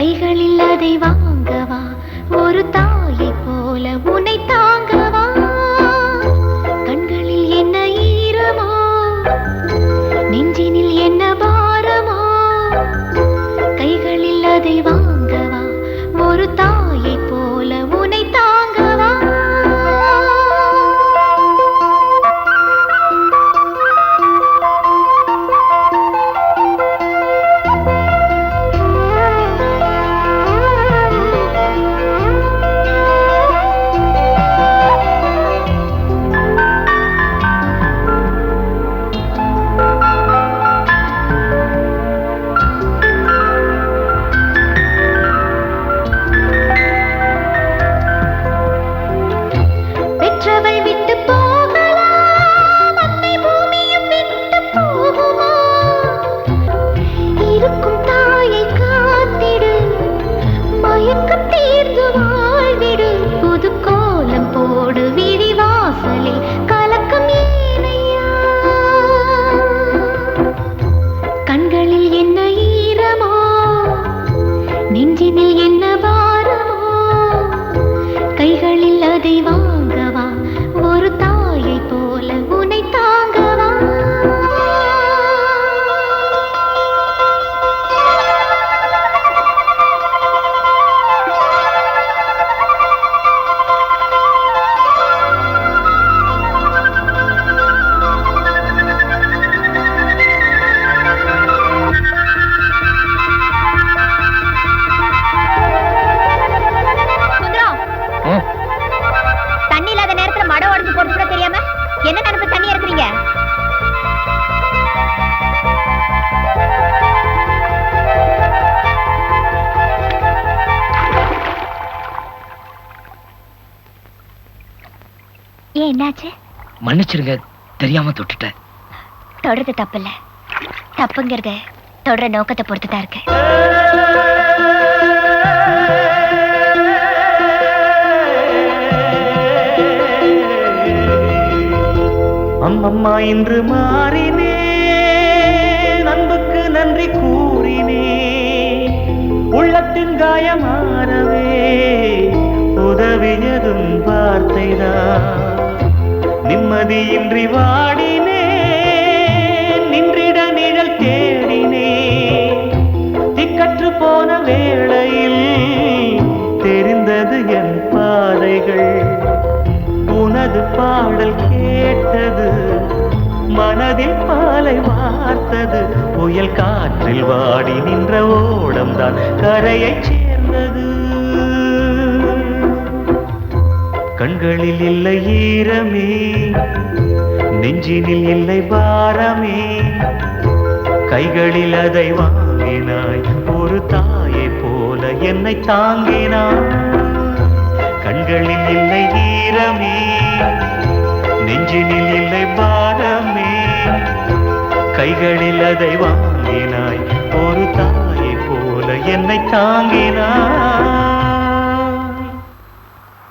கைகளில் அதை வாங்கவா? ஒரு தாயை போல உன்னை தாங்கவா? கண்களில் என்ன ஈரமோ? நெஞ்சினில் என்ன பாரமோ? கைகளில் அதை வாங்கவா? ஒரு தாயை போல கைகளில் ஏன் என்னாச்சு? மன்னிச்சிருங்க தெரியாம தொட்டுட்டேன். தொடறது தப்பில்ல. தப்புங்கிறது தொடர நோக்கத்தை பொறுத்து தான் இருக்கு. அம்மம்மா இன்று மாறினே அன்புக்கு நன்றி கூறினே உள்ளத்தின் காயமாறவே உதவியதும் வார்த்தைதான் நிம்மதியின்றி வாடினே நின்றிட நிழல் தேடினே. திக்கற்று போன வேளையில் தெரிந்தது என் பாதைகள். உனது பாடல் கேட்டது மனதில் பாலை வார்த்தது. புயல் காற்றில் வாடி நின்ற ஓடம்தான் கரையைச் சேர்ந்தது. கண்களில் இல்லை ஈரமே நெஞ்சினில் இல்லை பாரமே. கைகளில் அதை வாங்கினாய் ஒரு தாயை போல என்னை தாங்கினாய். கண்களில் இல்லை ஈரமே நெஞ்சினில் இல்லை பாரமே. கைகளில் அதை வாங்கினாய் ஒரு தாயை போல என்னை தாங்கினாய்.